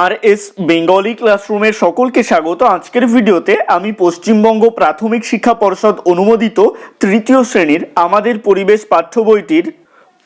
আর S Bengali ক্লাসরুমের সকলকে স্বাগত। আজকের ভিডিওতে আমি পশ্চিমবঙ্গ প্রাথমিক শিক্ষা পর্ষদ অনুমোদিত তৃতীয় শ্রেণির আমাদের পরিবেশ পাঠ্য বইটির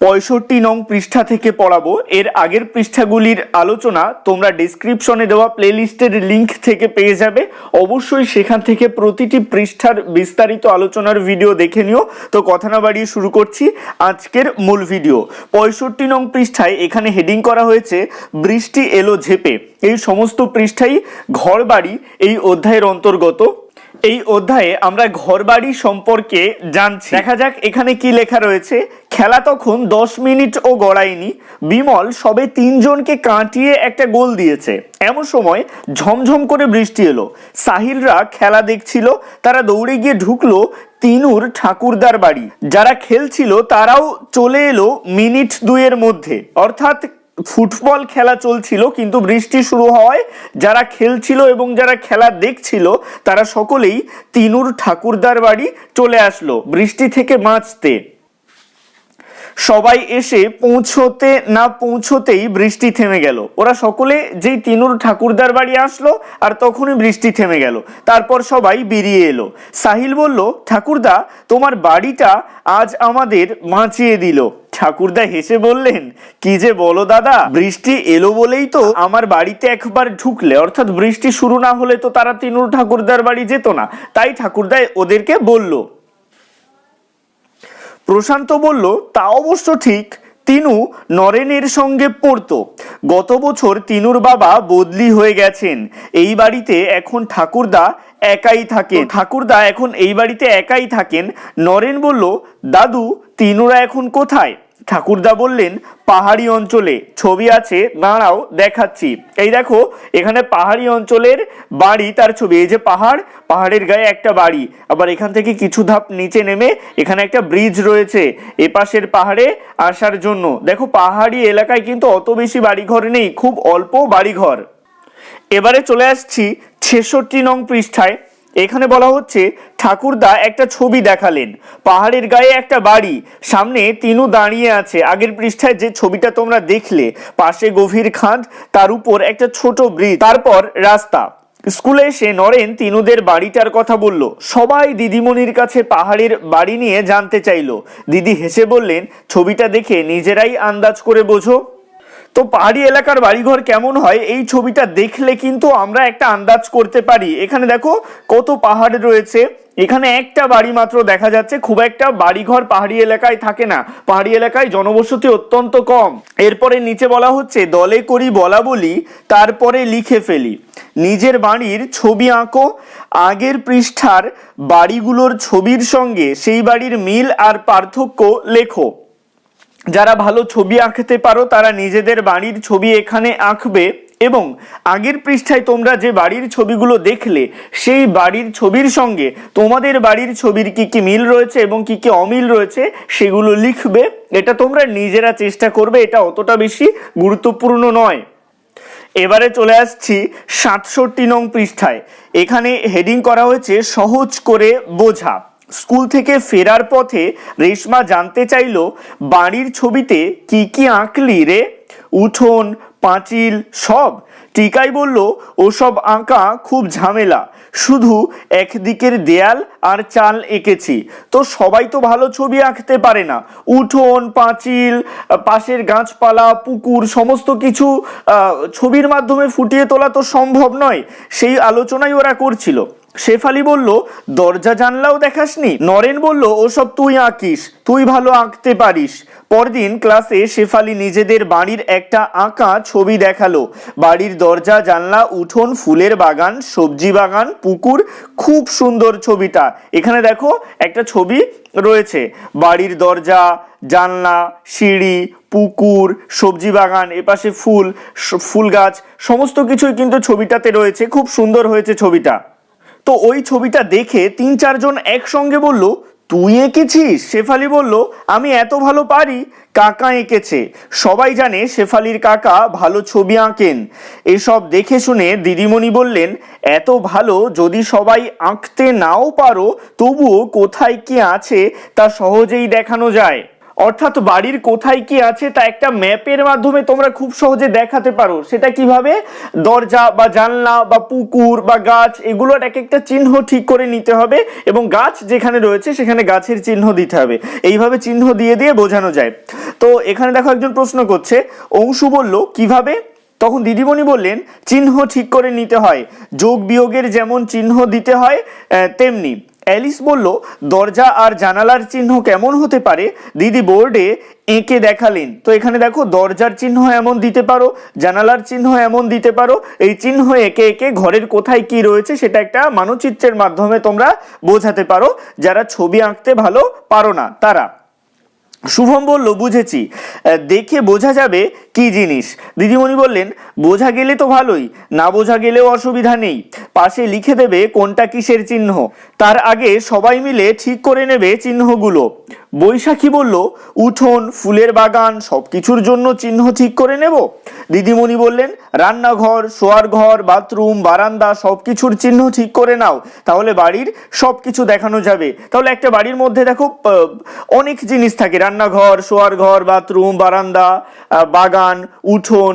পঁয়ষট্টি নং পৃষ্ঠা থেকে পড়াবো। এর আগের পৃষ্ঠাগুলির আলোচনা তোমরা ডিসক্রিপশনে দেওয়া প্লেলিস্টের লিংক থেকে পেয়ে যাবে। অবশ্যই সেখান থেকে প্রতিটি পৃষ্ঠার বিস্তারিত আলোচনার ভিডিও দেখে নিও। তো কথা না বাড়িয়ে শুরু করছি আজকের মূল ভিডিও পঁয়ষট্টি নং পৃষ্ঠায় এখানে হেডিং করা হয়েছে, বৃষ্টি এলো ঝেপে। এই সমস্ত পৃষ্ঠাই ঘর বাড়ি এই অধ্যায়ের অন্তর্গত। এই অধ্যায়ে আমরা ঘরবাড়ি সম্পর্কে জানছি। দেখা যাক এখানে কি লেখা রয়েছে। খেলা তখন দশ মিনিট ও গড়ায়নি। বিমল সবে তিনজনকে কাটিয়ে একটা গোল দিয়েছে। এমন সময় ঝমঝম করে বৃষ্টি এলো। সাহিলরা খেলা দেখছিল। তারা দৌড়ে গিয়ে ঢুকলো তিনুর ঠাকুরদার বাড়ি। যারা খেলছিল তারাও চলে এলো মিনিট দুয়ের মধ্যে। অর্থাৎ ফুটবল খেলা চলছিল, কিন্তু বৃষ্টি শুরু হওয়ায় যারা খেলছিল এবং যারা খেলা দেখছিল, তারা সকলেই তিনুর ঠাকুরদার বাড়ি চলে আসলো বৃষ্টি থেকে বাঁচতে। সবাই এসে পৌঁছতে না পৌঁছতেই বৃষ্টি থেমে গেল। ওরা সকলে যেই তিনুর ঠাকুরদার বাড়ি আসলো আর তখনই বৃষ্টি থেমে গেল। তারপর সবাই বেরিয়ে এলো। সাহিল বলল, ঠাকুরদা, তোমার বাড়িটা আজ আমাদের বাঁচিয়ে দিল। ঠাকুরদা হেসে বললেন, কি যে বলো দাদা, বৃষ্টি এলো বলেই তো আমার বাড়িতে একবার ঢুকলে। অর্থাৎ বৃষ্টি শুরু না হলে তো তারা তিনুর ঠাকুরদার বাড়ি যেত না। তাই ঠাকুরদা ওদেরকে বলল প্রশান্ত বলল, তা অবশ্য ঠিক। তিনু নরেনের সঙ্গে পড়ত। গত বছর তিনুর বাবা বদলি হয়ে গেছেন। এই বাড়িতে এখন ঠাকুরদা একাই থাকে ঠাকুরদা এখন এই বাড়িতে একাই থাকেন। নরেন বলল, দাদু, তিনুরা এখন কোথায়? ঠাকুরদা বললেন, পাহাড়ি অঞ্চলে ছবি আছে, দাঁড়াও, দেখাচ্ছি। এই দেখো, এখানে পাহাড়ি অঞ্চলের বাড়ি, তার ছবি, এই যে পাহাড়, পাহাড়ের গায়ে একটা বাড়ি। আবার এখান থেকে কিছু ধাপ নিচে নেমে এখানে একটা ব্রিজ রয়েছে, এপাশের পাহাড়ে আসার জন্য। দেখো, পাহাড়ি এলাকায় কিন্তু অত বেশি বাড়িঘর নেই, খুব অল্প বাড়িঘর। এবারে চলে আসছি ছেষট্টি নং পৃষ্ঠায়। এখানে বলা হচ্ছে, ঠাকুরদা একটা ছবি দেখালেন। পাহাড়ের গায়ে একটা বাড়ি, সামনে তিনু দাঁড়িয়ে আছে। আগের পৃষ্ঠায় যে ছবিটা তোমরা দেখলে, পাশে গভীর খাদ তার উপর একটা ছোট ব্রিজ, তারপর রাস্তা। স্কুলে এসে নরেন তিনুদের বাড়িটার কথা বলল। সবাই দিদিমণির কাছে পাহাড়ের বাড়ি নিয়ে জানতে চাইলো। দিদি হেসে বললেন, ছবিটা দেখে নিজেরাই আন্দাজ করে বোঝো। তো পাহাড়ি এলাকার বাড়িঘর কেমন হয়? এই ছবিটা দেখলে কিন্তু আমরা একটা আন্দাজ করতে পারি। এখানে দেখো কত পাহাড় রয়েছে। এখানে একটা বাড়ি মাত্র দেখা যাচ্ছে। খুব একটা বাড়িঘর পাহাড়ি এলাকায় থাকে না। পাহাড়ি এলাকায় জনবসতি অত্যন্ত কম। এরপরে নিচে বলা হচ্ছে, দলে করি বলা বলি, তারপরে লিখে ফেলি। নিজের বাড়ির ছবি আঁকো। আগের পৃষ্ঠার বাড়িগুলোর ছবির সঙ্গে সেই বাড়ির মিল আর পার্থক্য লেখো। যারা ভালো ছবি আঁকতে পারো, তারা নিজেদের বাড়ির ছবি এখানে আঁকবে এবং আগের পৃষ্ঠায় তোমরা যে বাড়ির ছবিগুলো দেখলে, সেই বাড়ির ছবির সঙ্গে তোমাদের বাড়ির ছবির কি কি মিল রয়েছে এবং কি কি অমিল রয়েছে, সেগুলো লিখবে। এটা তোমরা নিজেরা চেষ্টা করবে, এটা অতটা বেশি গুরুত্বপূর্ণ নয়। এবারে চলে আসছি সাতষট্টি নং পৃষ্ঠায়। এখানে হেডিং করা হয়েছে, সহজ করে বোঝা। স্কুল থেকে ফেরার পথে রেশমা জানতে চাইলো, বাড়ির ছবিতে কি কি আঁকলি রে? উঠোন, পাঁচিল, সব? টিকাই বলল, ওসব আঁকা খুব ঝামেলা। শুধু একদিকের দেয়াল আর চাল এঁকেছি। তো সবাই তো ভালো ছবি আঁকতে পারে না। উঠোন, পাঁচিল, পাশের গাছপালা, পুকুর, সমস্ত কিছু ছবির মাধ্যমে ফুটিয়ে তোলা তো সম্ভব নয়। সেই আলোচনাই ওরা করছিল। শেফালি বলল, দরজা জানলাও দেখাসনি? নরেন বলল, ওসব তুই আঁকিস, তুই ভালো আঁকতে পারিস। পরদিন ক্লাসে শেফালি নিজেদের বাড়ির একটা আঁকা ছবি দেখাল। বাড়ির দরজা, জানলা, উঠোন, ফুলের বাগান, সবজি বাগান, পুকুর, খুব সুন্দর ছবিটা। এখানে দেখো একটা ছবি রয়েছে। বাড়ির দরজা, জানলা, সিঁড়ি, পুকুর, সবজি বাগান, এপাশে ফুল ফুল গাছ, সমস্ত কিছুই কিন্তু ছবিটাতে রয়েছে। খুব সুন্দর হয়েছে ছবিটা। তো ওই ছবিটা দেখে তিন চারজন একসঙ্গে বলল, তুই এঁকেছিস? শেফালি বলল, আমি এত ভালো পারি, কাকা এঁকেছে। সবাই জানে শেফালির কাকা ভালো ছবি আঁকেন। এসব দেখে শুনে দিদিমণি বললেন, এত ভালো, যদি সবাই আঁকতে নাও পারো, তবুও কোথায় কি আছে তা সহজেই দেখানো যায়। অর্থাৎ বাড়ির কোথায় কি আছে তা একটা ম্যাপের মাধ্যমে তোমরা খুব সহজে দেখাতে পারো। সেটা কীভাবে? দরজা বা জানলা বা পুকুর বা গাছ, এগুলোর এক একটা চিহ্ন ঠিক করে নিতে হবে এবং গাছ যেখানে রয়েছে সেখানে গাছের চিহ্ন দিতে হবে। এইভাবে চিহ্ন দিয়ে দিয়ে বোঝানো যায়। তো এখানে দেখো একজন প্রশ্ন করছে অংশু বলল, কীভাবে? তখন দিদিমণি বললেন, চিহ্ন ঠিক করে নিতে হয়। যোগ বিয়োগের যেমন চিহ্ন দিতে হয় তেমনি। অ্যালিস বলল, দরজা আর জানালার চিহ্ন কেমন হতে পারে? দিদি বোর্ডে এঁকে দেখালেন। তো এখানে দেখো, দরজার চিহ্ন এমন দিতে পারো, জানালার চিহ্ন এমন দিতে পারো। এই চিহ্ন এঁকে এঁকে ঘরের কোথায় কি রয়েছে সেটা একটা মানচিত্রের মাধ্যমে তোমরা বোঝাতে পারো। যারা ছবি আঁকতে ভালো পারো না, তারা। শুভম বলল, বুঝেছি। দেখে বোঝা যাবে কি জিনিস। দিদিমণি বললেন, বোঝা গেলে তো ভালোই, না বোঝা গেলেও অসুবিধা নেই। পাশে লিখে দেবে কোনটা কিসের চিহ্ন? তার আগে সবাই মিলে ঠিক করে নেবে চিহ্নগুলো। বৈশাখী বলল, উঠোন, ফুলের বাগান সব কিছুর জন্য চিহ্ন ঠিক করে নেব? দিদিমণি বললেন, রান্নাঘর, শোয়ার ঘর, বাথরুম, বারান্দা সব কিছুর চিহ্ন ঠিক করে নাও। তাহলে বাড়ির সব কিছু দেখানো যাবে। তাহলে একটা বাড়ির মধ্যে দেখো অনেক জিনিস থাকে। রান্নাঘর, শোয়ার ঘর, বাথরুম, বারান্দা বাগান, উঠোন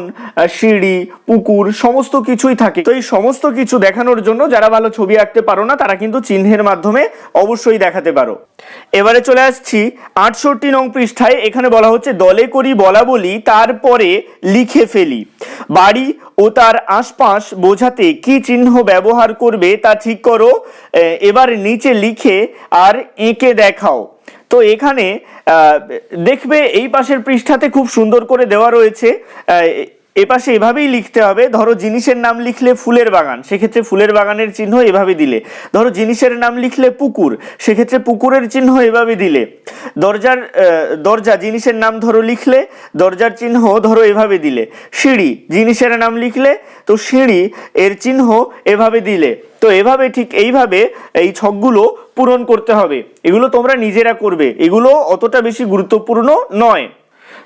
সিঁড়ি, পুকুর, সমস্ত কিছুই থাকে। তো এই সমস্ত কিছু দেখানোর জন্য যারা ভালো ছবি আঁকতে পারো না, তারা কিন্তু চিহ্নের মাধ্যমে অবশ্যই দেখাতে পারো। এবারে চলে আসছি আটষট্টি নং পৃষ্ঠায়। এখানে বলা হচ্ছে, দলে করি বলা বলি, তারপরে লিখে ফেলি। বাড়ি ও তার আশপাশ বোঝাতে কি চিহ্ন ব্যবহার করবে তা ঠিক করো। এবার নিচে লিখে আর এঁকে দেখাও। তো এখানে দেখবে এই পাশের পৃষ্ঠাতে খুব সুন্দর করে দেওয়া রয়েছে আহ, এ পাশে এভাবেই লিখতে হবে ধরো জিনিসের নাম লিখলে ফুলের বাগান সেক্ষেত্রে ফুলের বাগানের চিহ্ন এভাবে দিলে। ধরো জিনিসের নাম লিখলে পুকুর সেক্ষেত্রে পুকুরের চিহ্ন এভাবে দিলে। দরজার দরজা জিনিসের নাম ধরো লিখলে দরজার চিহ্ন ধরো এভাবে দিলে। সিঁড়ি জিনিসের নাম লিখলে তো সিঁড়ি এর চিহ্ন এভাবে দিলে। তো এভাবে ঠিক এইভাবে এই ছকগুলো পূরণ করতে হবে। এগুলো তোমরা নিজেরা করবে। এগুলো অতটা বেশি গুরুত্বপূর্ণ নয়।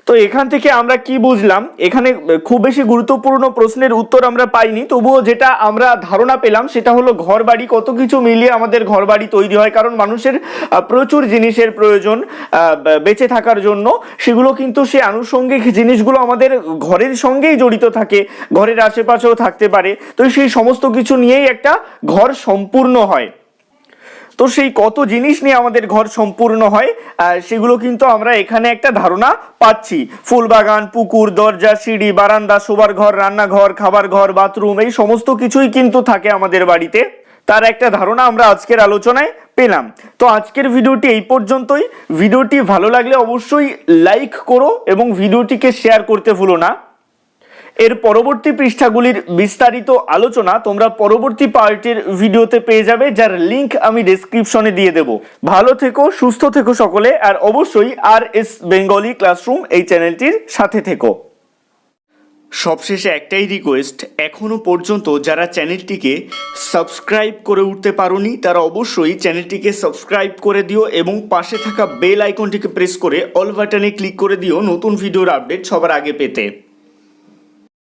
তো এখান থেকে আমরা কি বুঝলাম? এখানে খুব বেশি গুরুত্বপূর্ণ প্রশ্নের উত্তর আমরা পাইনি, তবুও যেটা আমরা ধারণা পেলাম সেটা হলো ঘর বাড়ি কত কিছু মিলিয়ে আমাদের ঘর বাড়ি তৈরি হয়, কারণ মানুষের প্রচুর জিনিসের প্রয়োজন বেঁচে থাকার জন্য। সেগুলো কিন্তু সে আনুষঙ্গিক জিনিসগুলো আমাদের ঘরের সঙ্গেই জড়িত থাকে, ঘরের আশেপাশেও থাকতে পারে। তো সেই সমস্ত কিছু নিয়েই একটা ঘর সম্পূর্ণ হয়। তো সেই কত জিনিস নিয়ে আমাদের ঘর সম্পূর্ণ হয় সেগুলো কিন্তু আমরা এখানে একটা ধারণা পাচ্ছি। ফুল বাগান পুকুর, দরজা, সিঁড়ি, বারান্দা, শোবার ঘর, রান্নাঘর, খাবার ঘর, বাথরুম, এই সমস্ত কিছুই কিন্তু থাকে আমাদের বাড়িতে। তার একটা ধারণা আমরা আজকের আলোচনায় পেলাম। তো আজকের ভিডিওটি এই পর্যন্তই। ভিডিওটি ভালো লাগলে অবশ্যই লাইক করো এবং ভিডিওটিকে শেয়ার করতে ভুলো না। এর পরবর্তী পৃষ্ঠাগুলির বিস্তারিত আলোচনা তোমরা পরবর্তী পার্টির ভিডিওতে পেয়ে যাবে, যার লিংক আমি ডেসক্রিপশনে দিয়ে দেব। ভালো থেকো, সুস্থ থেকো সকলে, আর অবশ্যই আর এস বেঙ্গলি ক্লাসরুম এই চ্যানেলটির সাথে থেকো। সবশেষে একটাই রিকোয়েস্ট এখনও পর্যন্ত যারা চ্যানেলটিকে সাবস্ক্রাইব করে উঠতে পারোনি, তারা অবশ্যই চ্যানেলটিকে সাবস্ক্রাইব করে দিও এবং পাশে থাকা বেল আইকনটিকে প্রেস করে অল বাটনে ক্লিক করে দিও নতুন ভিডিওর আপডেট সবার আগে পেতে।